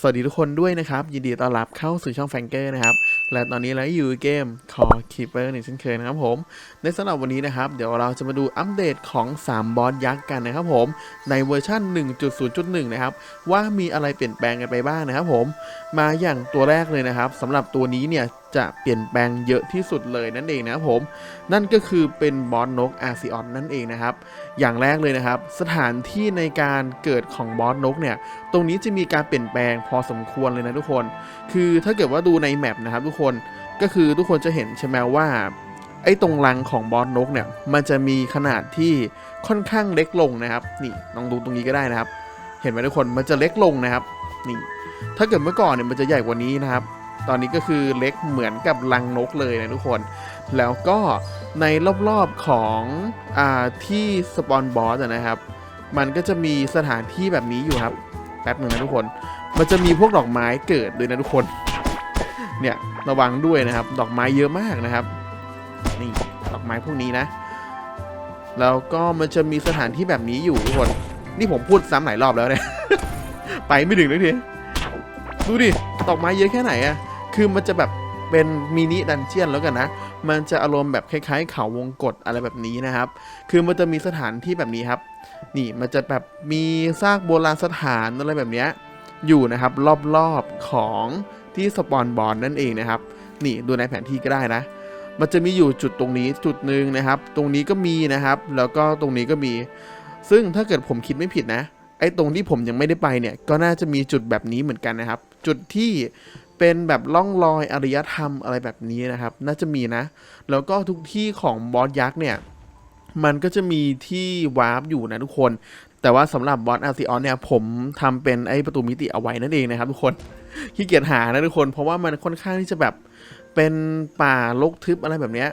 สวัสดีทุกคนด้วยนะครับ ยินดีต้อนรับเข้าสู่ช่องแฟงเกอร์นะครับ และตอนนี้เราอยู่เกมคอคีเปอร์หนึ่งเช่นเคยนะครับผม ในสำหรับวันนี้นะครับ เดี๋ยวเราจะมาดูอัปเดตของ 3 บอสยักษ์กันนะครับผม ในเวอร์ชัน1.0.1 นะครับ ว่ามีอะไรเปลี่ยนแปลงกันไปบ้างนะครับผม มาอย่างตัวแรกเลยนะครับสำหรับตัวนี้เนี่ยจะเปลี่ยนแปลงเยอะที่สุดเลยนั่นเองนะครับผม นั่นก็คือเป็นบอสนกอาซิออนนั่นเองนะครับ อย่างแรกเลยนะครับ สถานที่ในการเกิดของบอสนกเนี่ย ตรงนี้จะมีการเปลี่ยนแปลงพอสมควรเลยนะทุกคน คือถ้าเกิดว่าดูในแมปนะครับทุกคนก็คือทุกคนจะเห็นใช่ไหมว่าไอ้ตรงรังของบอสนกเนี่ยมันจะมีขนาดที่ค่อนข้างเล็กลงนะครับ นี่ลองดูตรงนี้ก็ได้นะครับ เห็นไหมทุกคนมันจะเล็กลงนะครับ นี่ ถ้าเกิดเมื่อก่อนเนี่ยมันจะใหญ่กว่านี้นะครับ ตอนนี้ก็คือเล็กเหมือนกับรังนกเลยนะทุกคน แล้วก็ในรอบๆของอที่สปอนบอสนะครับ มันก็จะมีสถานที่แบบนี้อยู่ครับ แป๊บหนึ่งนะทุกคน มันจะมีพวกดอกไม้เกิดด้วยนะทุกคน เนี่ยระวังด้วยนะครับ ดอกไม้เยอะมากนะครับ นี่ดอกไม้พวกนี้นะ แล้วก็มันจะมีสถานที่แบบนี้อยู่ทุกคน นี่ผมพูดซ้ำหลายรอบแล้วเนี่ย ไปไม่ถึงเลยที ดูดิดอกไม้เยอะแค่ไหนอะคือมันจะแบบเป็นมินิดันเจียนแล้วกันนะ มันจะอารมณ์แบบคล้ายๆ เขาวงกฏอะไรแบบนี้นะครับ คือมันจะมีสถานที่แบบนี้ครับ นี่มันจะแบบมีซากโบราณสถานอะไรแบบเนี้ยอยู่นะครับรอบๆของที่สปอนบอลนั่นเองนะครับ นี่ดูในแผนที่ก็ได้นะ มันจะมีอยู่จุดตรงนี้จุดหนึ่งนะครับ ตรงนี้ก็มีนะครับ แล้วก็ตรงนี้ก็มี ซึ่งถ้าเกิดผมคิดไม่ผิดนะ ไอ้ตรงที่ผมยังไม่ได้ไปเนี่ย ก็น่าจะมีจุดแบบนี้เหมือนกันนะครับ จุดที่เป็นแบบล่องรอยอารยธรรมอะไรแบบนี้นะครับ น่าจะมีนะ แล้วก็ทุกที่ของบอสยักษ์เนี่ย มันก็จะมีที่วาร์ปอยู่นะทุกคน แต่ว่าสำหรับบอสอาร์ซิออนเนี่ย ผมทำเป็นไอ้ประตูมิติเอาไว้นั่นเองนะครับ ทุกคนขี้เกียจหานะทุกคน เพราะว่ามันค่อนข้างที่จะแบบเป็นป่ารกทึบอะไรแบบนี้ย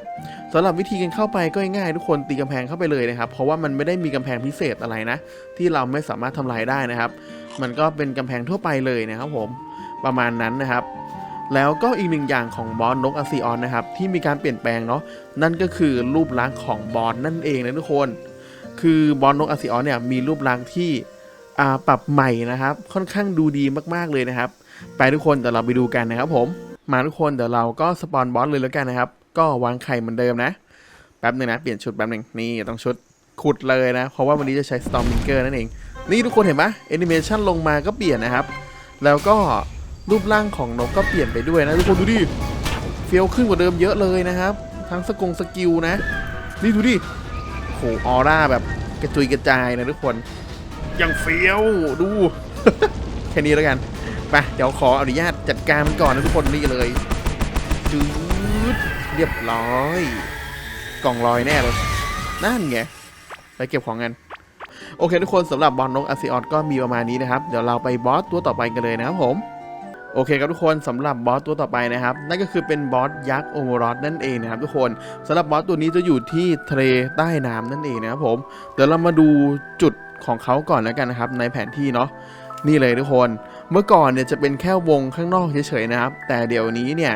สำหรับวิธีการเข้าไปก็ง่ายๆทุกคนตีกำแพงเข้าไปเลยนะครับ เพราะว่ามันไม่ได้มีกำแพงพิเศษอะไรนะ ที่เราไม่สามารถทำลายได้นะครับ มันก็เป็นกำแพงทั่วไปเลยนะครับผม ประมาณนั้นนะครับ แล้วก็อีกหนึ่งอย่างของบอสนกอาซิออนนะครับที่มีการเปลี่ยนแปลงเนาะนั่นก็คือรูปลักษณ์ของบอสนั่นเองนะทุกคน คือบอลนกอาซิออนเนี่ยมีรูปลักษณ์ที่ปรับใหม่นะครับ ค่อนข้างดูดีมากๆเลยนะครับ ไปทุกคนเดี๋ยวเราไปดูกันนะครับผมมาทุกคนเดี๋ยวเราก็สปอนบอสเลยแล้วกันนะครับ ก็วางไข่เหมือนเดิมนะแป๊บหนึงนะ เปลี่ยนชุดแป๊บหนึงนี่ต้องชุดขุดเลยนะ เพราะว่าวันนี้จะใช้ Stormbringer นั่นเอง นี่ทุกคนเห็นปะแอนิเมชันลงมาก็เปลี่ยนนะครับ แล้วก็ รูปร่างของนกก็เปลี่ยนไปด้วยนะทุกคนดูดิเฟี้ยวขึ้นกว่าเดิมเยอะเลยนะครับ ทั้งสกงสกิลนะ นี่ดูดิโหออร่าแบบกระจุยกระจายนะทุกคนยังเฟี้ยวดูแค่นี้แล้วกันไปเดี๋ยวขออนุญาตจัดการมันก่อนนะทุกคนนี่เลยจืดเรียบร้อย กล่องลอยแน่เลยนั่นไงไปเก็บของกันโอเคทุกคนสำหรับบอลนกอาซิออสก็มีประมาณนี้นะครับ เดี๋ยวเราไปบอสตัวต่อไปกันเลยนะครับผม โอเคครับทุกคนสำหรับบอสตัวต่อไปนะครับ นั่นก็คือเป็นบอสยักษ์โอมรอสนั่นเองนะครับทุกคนสำหรับบอสตัวนี้จะอยู่ที่ทะเลใต้น้ำนั่นเองนะครับผมเดี๋ยวเรามาดูจุดของเขาก่อนแล้วกันนะครับในแผนที่เนาะนี่เลยทุกคน เมื่อก่อนเนี่ยจะเป็นแค่วงข้างนอกเฉยๆนะครับ แต่เดี๋ยวนี้เนี่ย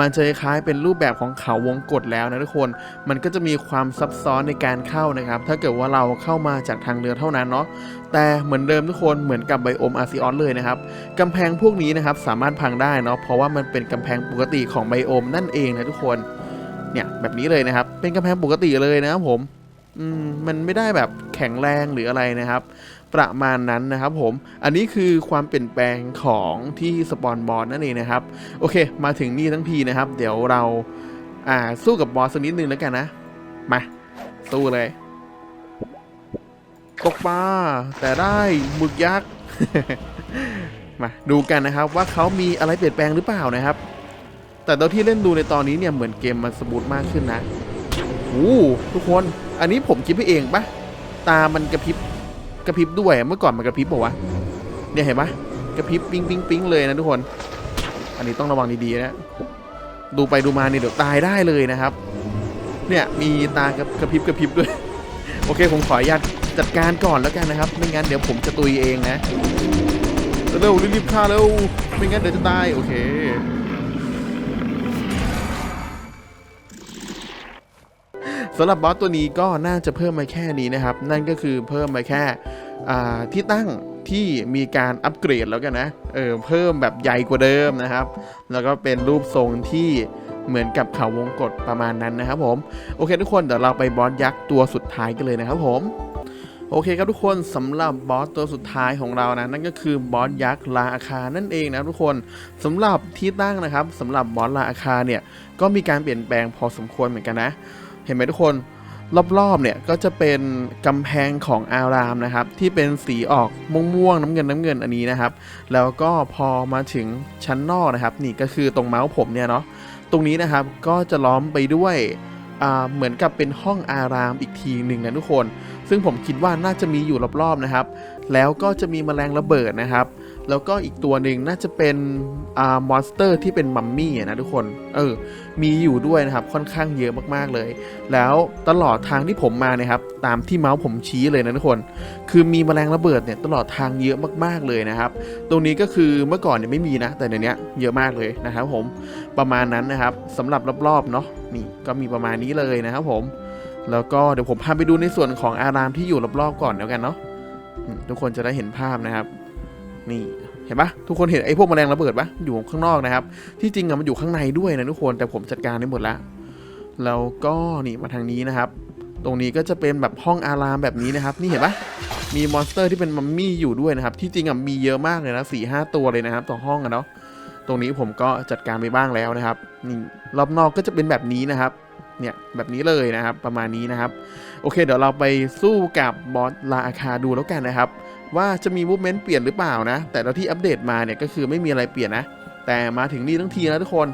มันจะคล้ายเป็นรูปแบบของเขาวงกฏแล้วนะทุกคน มันก็จะมีความซับซ้อนในการเข้านะครับ ถ้าเกิดว่าเราเข้ามาจากทางเรือเท่านั้นเนาะ แต่เหมือนเดิมทุกคนเหมือนกับไบโอมอาซิออนเลยนะครับกำแพงพวกนี้นะครับสามารถพังได้เนาะ เพราะว่ามันเป็นกำแพงปกติของไบโอมนั่นเองนะทุกคน เนี่ยแบบนี้เลยนะครับ เป็นกำแพงปกติเลยนะครับผม อืมมันไม่ได้แบบแข็งแรงหรืออะไรนะครับ ประมาณนั้นนะครับผม อันนี้คือความเปลี่ยนแปลงของที่สปอนบอลนั่นเองนะครับ โอเค มาถึงนี่ทั้งทีนะครับ เดี๋ยวเราอ่าสู้กับบอสสักนิดนึงแล้วกันนะ มา สู้เลย ตกปลาแต่ได้หมึกยักษ์ มาดูกันนะครับว่าเขามีอะไรเปลี่ยนแปลงหรือเปล่านะครับ แต่ตอนที่เล่นดูในตอนนี้เนี่ยเหมือนเกมมันสมูทมากขึ้นนะโอ้ทุกคน อันนี้ผมคิดไปเองปะตามันกระพริบ กระพริบด้วยเมื่อก่อนมันกระพริบบอกว่าวะเนี่ยเห็นปะกระพริบปิ๊งปิ๊งปิ๊งเลยนะทุกคน อันนี้ต้องระวังดีๆนะดูไปดูมาเนี่ยเดี๋ยวตายได้เลยนะครับ เนี่ยมีตากระกระพริบกระพริบด้วย โอเคผมขออนุญาตจัดการก่อนแล้วกันนะครับ ไม่งั้นเดี๋ยวผมจะตุยเองนะเร็วรีบฆ่าเร็วไม่งั้นเดี๋ยวจะตายโอเค สำหรับบอสตัวนี้ก็น่าจะเพิ่มมาแค่นี้นะครับ นั่นก็คือเพิ่มมาแค่ที่ตั้งที่มีการอัปเกรดแล้วกันนะ เออเพิ่มแบบใหญ่กว่าเดิมนะครับ แล้วก็เป็นรูปทรงที่เหมือนกับเขาวงกตประมาณนั้นนะครับผม โอเคทุกคนเดี๋ยวเราไปบอสยักษ์ตัวสุดท้ายกันเลยนะครับผมโอเคครับทุกคนสำหรับบอสตัวสุดท้ายของเรานะนั่นก็คือบอสยักษ์ลาอาคานั่นเองนะทุกคนสำหรับที่ตั้งนะครับสำหรับบอสลาอาคาเนี่ยก็มีการเปลี่ยนแปลงพอสมควรเหมือนกันนะ เห็นไหมทุกคนรอบๆเนี่ยก็จะเป็นกำแพงของอารามนะครับ ที่เป็นสีออกม่วงๆน้ำเงินน้ำเงินอันนี้นะครับ แล้วก็พอมาถึงชั้นนอกนะครับ นี่ก็คือตรงเมาส์ผมเนี่ยเนาะตรงนี้นะครับก็จะล้อมไปด้วยเหมือนกับเป็นห้องอารามอีกทีหนึ่งนะทุกคน ซึ่งผมคิดว่าน่าจะมีอยู่รอบๆนะครับ แล้วก็จะมีแมลงระเบิดนะครับ แล้วก็อีกตัวหนึ่งน่าจะเป็นอ่ามอนสเตอร์ที่เป็นมัมมี่นะทุกคน เออ มีอยู่ด้วยนะครับค่อนข้างเยอะมากๆเลย แล้วตลอดทางที่ผมมาเนี่ยครับ ตามที่เมาส์ผมชี้เลยนะทุกคน คือมีแมลงระเบิดเนี่ยตลอดทางเยอะมากๆเลยนะครับ ตรงนี้ก็คือเมื่อก่อนเนี่ยไม่มีนะ แต่เดี๋ยวนี้เยอะมากเลยนะครับผม ประมาณนั้นนะครับสำหรับรอบๆเนาะ นี่ก็มีประมาณนี้เลยนะครับผม แล้วก็เดี๋ยวผมพาไปดูในส่วนของอารามที่อยู่รอบๆก่อนแล้วกันเนาะ ทุกคนจะได้เห็นภาพนะครับ นี่เห็นปะทุกคนเห็นไอ้พวกแมลงระเบิดปะอยู่ข้างนอกนะครับ ที่จริงอะมันอยู่ข้างในด้วยนะทุกคนแต่ผมจัดการได้หมดแล้วแล้วก็นี่มาทางนี้นะครับ ตรงนี้ก็จะเป็นแบบห้องอารามแบบนี้นะครับ นี่เห็นปะมีมอนสเตอร์ที่เป็นมัมมี่อยู่ด้วยนะครับ ที่จริงอะมีเยอะมากเลยนะสี่ห้าตัวเลยนะครับต่อห้องอะเนาะตรงนี้ผมก็จัดการไปบ้างแล้วนะครับนี่รอบนอกก็จะเป็นแบบนี้นะครับเนี่ยแบบนี้เลยนะครับประมาณนี้นะครับ โอเค เดี๋ยวเราไปสู้กับบอสลาอาคาดูแล้วกันนะครับ ว่าจะมีมูฟเมนต์เปลี่ยนหรือเปล่านะ แต่เราที่อัปเดตมาเนี่ยก็คือไม่มีอะไรเปลี่ยนนะ แต่มาถึงนี่ทั้งทีแล้วทุกคน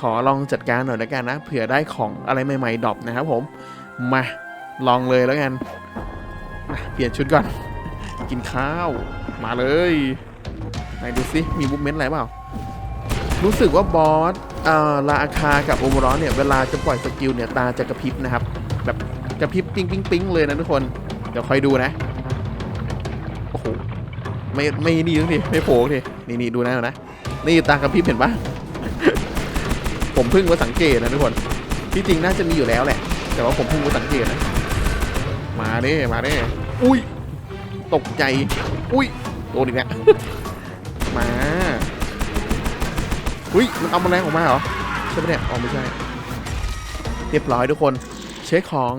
ขอลองจัดการหน่อยล้วกันนะเผื่อได้ของอะไรใหม่ๆดรอปนะครับผมมาลองเลยแล้วกันเปลี่ยนชุดก่อน กินข้าว มาเลยไหนดูสิมีมูฟเมนต์อะไรเปล่ารู้สึกว่าบอสอ่อลาอาคากับโอเวอร์เนี่ยเวลาจะปล่อยสกิลเนี่ยตาจะกระพริบนะครับ แบบกระพริบปิ๊งปิ๊งปิ๊งเลยนะทุกคน เดี๋ยวคอยดูนะ ไม่ไม่นี่ทั้งทีไม่โผล่ทีนี่นี่ดูนะนะนี่ตากระพริบเห็นปะผมเพิ่งมาสังเกตนะทุกคนที่จริงน่าจะมีอยู่แล้วแหละ แต่ว่าผมเพิ่งมาสังเกตนะ มาเด้มาเด้อุ้ยตกใจ อุ้ยโดนอีกแล้วมาอุ้ยมันเอาแมลงออกมาเหรอใช่ปะเนี่ยอ๋อไม่ใช่เรียบร้อยทุกคน เช็คของ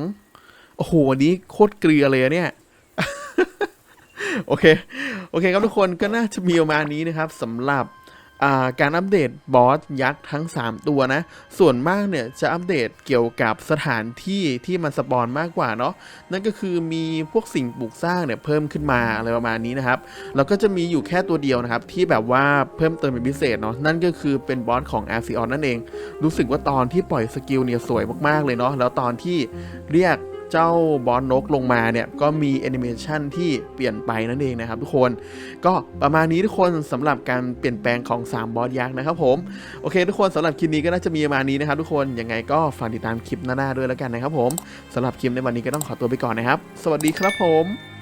โอ้โหวันนี้โคตรเกลือเลยเนี่ย โอเค โอเคครับทุกคนก็น่าจะมีประมาณนี้นะครับสำหรับการอัปเดตบอสยักษ์ทั้ง 3 ตัวนะ ส่วนมากเนี่ยจะอัปเดตเกี่ยวกับสถานที่ที่มันสปอนมากกว่าเนาะนั่นก็คือมีพวกสิ่งปลูกสร้างเนี่ยเพิ่มขึ้นมาอะไรประมาณนี้นะครับ แล้วก็จะมีอยู่แค่ตัวเดียวนะครับ ที่แบบว่าเพิ่มเติมเป็นพิเศษเนาะนั่นก็คือเป็นบอสของอาร์ซิออนนั่นเอง รู้สึกว่าตอนที่ปล่อยสกิลเนี่ยสวยมากๆเลยเนาะแล้วตอนที่เรียก เจ้าบอสนกลงมาเนี่ย ก็มีแอนิเมชันที่เปลี่ยนไปนั่นเองนะครับทุกคน ก็ประมาณนี้ทุกคนสำหรับการเปลี่ยนแปลงของ 3 บอสยักษ์นะครับผม โอเคทุกคนสำหรับคลิปนี้ก็น่าจะมีประมาณนี้นะครับทุกคน ยังไงก็ฝากติดตามคลิปหน้าๆด้วยแล้วกันนะครับผมสำหรับคลิปในวันนี้ก็ต้องขอตัวไปก่อนนะครับ สวัสดีครับผม